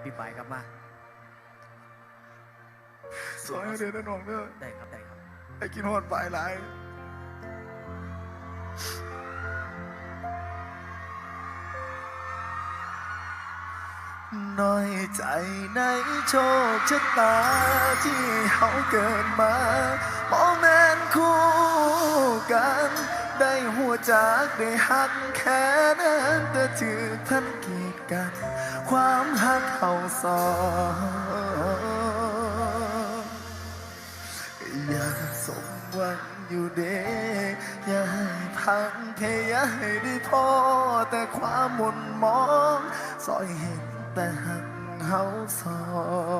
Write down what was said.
ให้พี่ปายกลับมาสวยเด้อนะน้องเด้อได้ครับได้ครับไอ้กินฮอดปลายหลายน้อยใจในโชคชะตาที่เขาเกิดมามองแมนคู่กัน ได้หัวจากได้หักแค่นั้นแต่ถือพันกีดกัน ความหักเขาสองอย่าสมหวังอยู่เด้อย่าให้พังแค่อย่าให้ได้พอแต่ความหมุนมองสอยเห็นแต่หักเฮาสอง